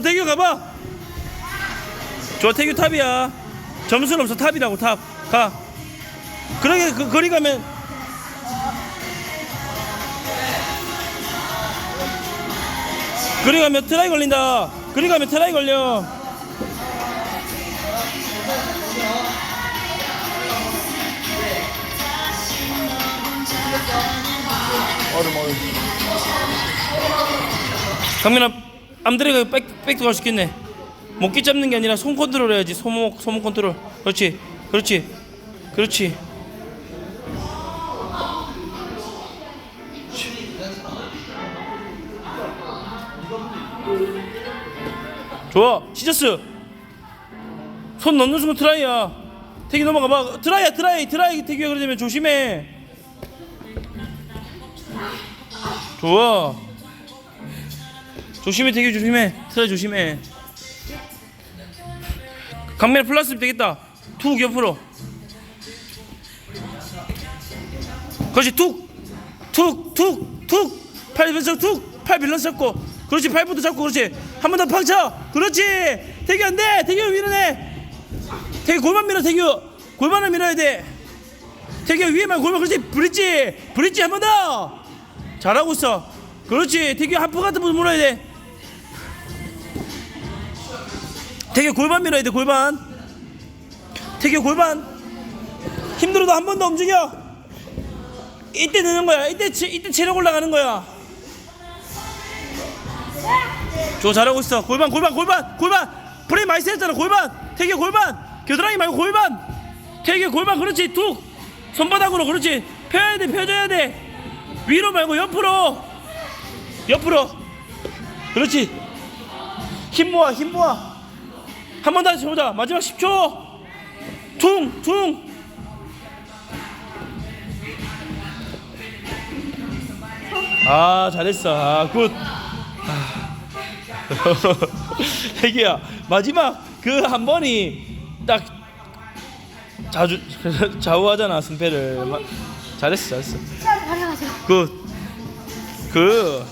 어 태규 가봐. 좋아 태규 탑이야. 점수는 없어. 탑이라고 탑 가. 그러게 그 거리 가면. 거리 가면 트라이 걸린다. 거리 가면 트라이 걸려. 얼음 얼음. 강민아 암드레가 백, 백도 갈수 있겠네. 목기 잡는 게 아니라 손 컨트롤 해야지. 손목 손목 컨트롤. 그렇지. 그렇지. 그렇지. 좋아. 시저스. 손 넣는 순간 트라이야. 태기 넘어가 봐. 트라이야 트라이. 트라이 태기가 그러자면 조심해. 좋아 조심해 태기 조심해. 트라이 조심해. 강면 플러스 되겠다. 툭 옆으로. 그렇지 툭툭툭툭팔 밸런스 툭팔 밸런스 잡고. 그렇지 팔부터 잡고. 그렇지. 한 번 더 팡쳐. 그렇지. 태규 안돼. 태규 밀어내. 태규 골반 밀어 태규 골반을 밀어야 돼. 태규 위에만 골반 그렇지. 브릿지. 브릿지 한 번 더. 잘하고 있어. 그렇지. 태규 하프 같은 분 물어야 돼 태규 골반 밀어야 돼 골반. 태규 골반. 힘들어도 한 번 더 움직여. 이때 느는 거야. 이때 체, 이때 체력 올라가는 거야. 조 잘하고 있어. 골반 골반 골반 골반. 브레인 많이 세웠잖아 골반. 태규 골반. 겨드랑이 말고 골반. 태규 골반 그렇지. 툭. 손바닥으로 그렇지. 펴야 돼 펴줘야 돼. 위로 말고 옆으로. 옆으로. 그렇지. 힘 모아 힘 모아 한 번 다시 해보자. 마지막 10초. 퉁 퉁. 아 잘했어. 아굿. 태기야. 마지막 그 한 번이 딱 자주 좌우하잖아 승패를. 마- 잘했어 잘했어. 자, 가져가세요. 굿그